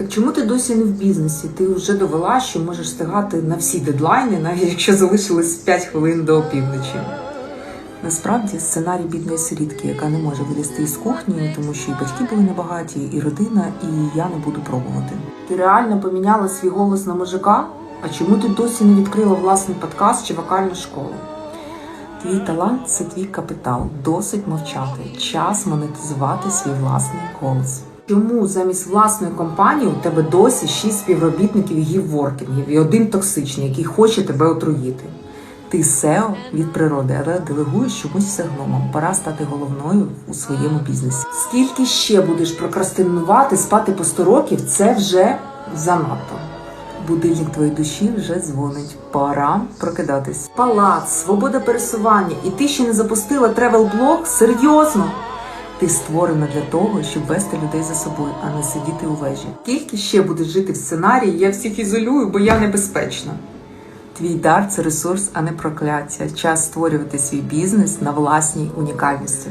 Так чому ти досі не в бізнесі? Ти вже довела, що можеш встигати на всі дедлайни, навіть якщо залишилось 5 хвилин до опівночі. Насправді сценарій бідної сирітки, яка не може вилізти із кухні, тому що і батьки були небагаті, і родина, і я не буду пробувати. Ти реально поміняла свій голос на мужика? А чому ти досі не відкрила власний подкаст чи вокальну школу? Твій талант це твій капітал. Досить мовчати. Час монетизувати свій власний голос. Чому замість власної компанії у тебе досі шість співробітників гівворкінгів і один токсичний, який хоче тебе отруїти? Ти SEO від природи, але делегуєш чомусь все. Пора стати головною у своєму бізнесі. Скільки ще будеш прокрастинувати, спати по 100 років, це вже занадто. Будильник твоєї душі вже дзвонить. Пора прокидатись. Палац, свобода пересування, і ти ще не запустила тревел-блог? Серйозно? Ти створена для того, щоб вести людей за собою, а не сидіти у вежі. Скільки ще будеш жити в сценарії, я всіх ізолюю, бо я небезпечна. Твій дар це ресурс, а не прокляття. Час створювати свій бізнес на власній унікальності.